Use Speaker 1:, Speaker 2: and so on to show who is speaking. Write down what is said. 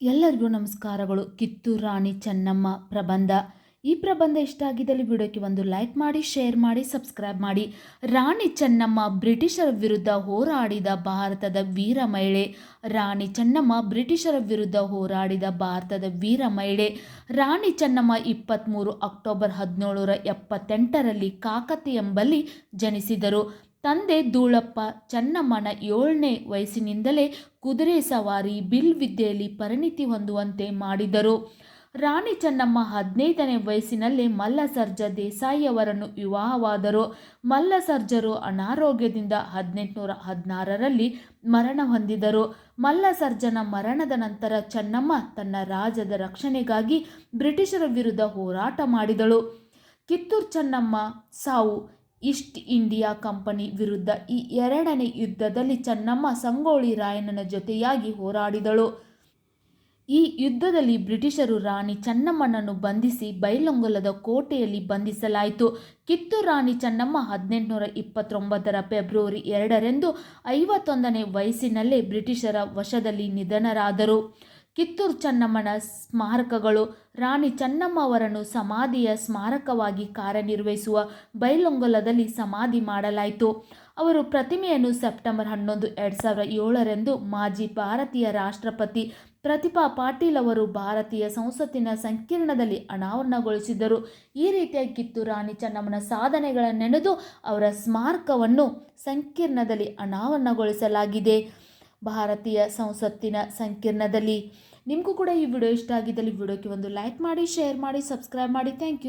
Speaker 1: ಎಲ್ಲರಿಗೂ ನಮಸ್ಕಾರಗಳು. ಕಿತ್ತೂರು ರಾಣಿ ಚೆನ್ನಮ್ಮ ಪ್ರಬಂಧ. ಈ ಪ್ರಬಂಧ ಇಷ್ಟ ಆಗಿದ್ದಲ್ಲಿ ವಿಡಿಯೋಕ್ಕೆ ಒಂದು ಲೈಕ್ ಮಾಡಿ, ಶೇರ್ ಮಾಡಿ, ಸಬ್ಸ್ಕ್ರೈಬ್ ಮಾಡಿ. ರಾಣಿ ಚೆನ್ನಮ್ಮ ಬ್ರಿಟಿಷರ ವಿರುದ್ಧ ಹೋರಾಡಿದ ಭಾರತದ ವೀರ ಮಹಿಳೆ. ರಾಣಿ ಚೆನ್ನಮ್ಮ ಬ್ರಿಟಿಷರ ವಿರುದ್ಧ ಹೋರಾಡಿದ ಭಾರತದ ವೀರ ಮಹಿಳೆ. ರಾಣಿ ಚೆನ್ನಮ್ಮ ಇಪ್ಪತ್ತ್ಮೂರು ಅಕ್ಟೋಬರ್ ಹದಿನೇಳರ ಎಪ್ಪತ್ತೆಂಟರಲ್ಲಿ ಕಾಕತಿ ಎಂಬಲ್ಲಿ ಜನಿಸಿದರು. ತಂದೆ ಧೂಳಪ್ಪ ಚನ್ನಮ್ಮನ ಏಳನೇ ವಯಸ್ಸಿನಿಂದಲೇ ಕುದುರೆ ಸವಾರಿ, ಬಿಲ್ ವಿದ್ಯೆಯಲ್ಲಿ ಪರಿಣಿತಿ ಹೊಂದುವಂತೆ ಮಾಡಿದರು. ರಾಣಿ ಚೆನ್ನಮ್ಮ ಹದಿನೈದನೇ ವಯಸ್ಸಿನಲ್ಲೇ ಮಲ್ಲಸರ್ಜ ದೇಸಾಯಿಯವರನ್ನು ವಿವಾಹವಾದರು. ಮಲ್ಲಸರ್ಜರು ಅನಾರೋಗ್ಯದಿಂದ ಹದಿನೆಂಟುನೂರ ಹದಿನಾರರಲ್ಲಿ ಮರಣ ಹೊಂದಿದರು. ಮಲ್ಲಸರ್ಜನ ಮರಣದ ನಂತರ ಚೆನ್ನಮ್ಮ ತನ್ನ ರಾಜ್ಯದ ರಕ್ಷಣೆಗಾಗಿ ಬ್ರಿಟಿಷರ ವಿರುದ್ಧ ಹೋರಾಟ ಮಾಡಿದಳು. ಕಿತ್ತೂರು ಚೆನ್ನಮ್ಮ ಸಾವು ಈಸ್ಟ್ ಇಂಡಿಯಾ ಕಂಪನಿ ವಿರುದ್ಧ ಈ ಎರಡನೇ ಯುದ್ಧದಲ್ಲಿ ಚೆನ್ನಮ್ಮ ಸಂಗೊಳ್ಳಿ ರಾಯಣ್ಣನ ಜೊತೆಯಾಗಿ ಹೋರಾಡಿದಳು. ಈ ಯುದ್ಧದಲ್ಲಿ ಬ್ರಿಟಿಷರು ರಾಣಿ ಚೆನ್ನಮ್ಮನನ್ನು ಬಂಧಿಸಿ ಬೈಲೊಂಗಲದ ಕೋಟೆಯಲ್ಲಿ ಬಂಧಿಸಲಾಯಿತು. ಕಿತ್ತು ರಾಣಿ ಚೆನ್ನಮ್ಮ ಹದಿನೆಂಟುನೂರ ಇಪ್ಪತ್ತೊಂಬತ್ತರ ಫೆಬ್ರವರಿ ಎರಡರಂದು ಐವತ್ತೊಂದನೇ ವಯಸ್ಸಿನಲ್ಲೇ ಬ್ರಿಟಿಷರ ವಶದಲ್ಲಿ ನಿಧನರಾದರು. ಕಿತ್ತೂರು ಚೆನ್ನಮ್ಮನ ಸ್ಮಾರಕಗಳು, ರಾಣಿ ಚೆನ್ನಮ್ಮ ಅವರನ್ನು ಸಮಾಧಿಯ ಸ್ಮಾರಕವಾಗಿ ಕಾರ್ಯನಿರ್ವಹಿಸುವ ಬೈಲೊಂಗಲದಲ್ಲಿ ಸಮಾಧಿ ಮಾಡಲಾಯಿತು. ಅವರು ಪ್ರತಿಮೆಯನ್ನು ಸೆಪ್ಟೆಂಬರ್ ಹನ್ನೊಂದು, ಎರಡು ಸಾವಿರದ ಏಳರಂದು ಮಾಜಿ ಭಾರತೀಯ ರಾಷ್ಟ್ರಪತಿ ಪ್ರತಿಭಾ ಪಾಟೀಲ್ ಅವರು ಭಾರತೀಯ ಸಂಸತ್ತಿನ ಸಂಕೀರ್ಣದಲ್ಲಿ ಅನಾವರಣಗೊಳಿಸಿದರು ಈ ರೀತಿಯಾಗಿ ಕಿತ್ತೂರು ರಾಣಿ ಚೆನ್ನಮ್ಮನ ಸಾಧನೆಗಳ ನೆನೆದು ಅವರ ಸ್ಮಾರಕವನ್ನು ಸಂಕೀರ್ಣದಲ್ಲಿ ಅನಾವರಣಗೊಳಿಸಲಾಗಿದೆ. ಭಾರತೀಯ ಸಂಸತ್ತಿನ ಸಂಕೀರ್ಣದಲ್ಲಿ ನಿಮಗೂ ಕೂಡ ಈ ವಿಡಿಯೋ ಇಷ್ಟ ಆಗಿದ್ದಲ್ಲಿ ವಿಡಿಯೋಕ್ಕೆ ಒಂದು ಲೈಕ್ ಮಾಡಿ, ಶೇರ್ ಮಾಡಿ, ಸಬ್ಸ್ಕ್ರೈಬ್ ಮಾಡಿ. Thank you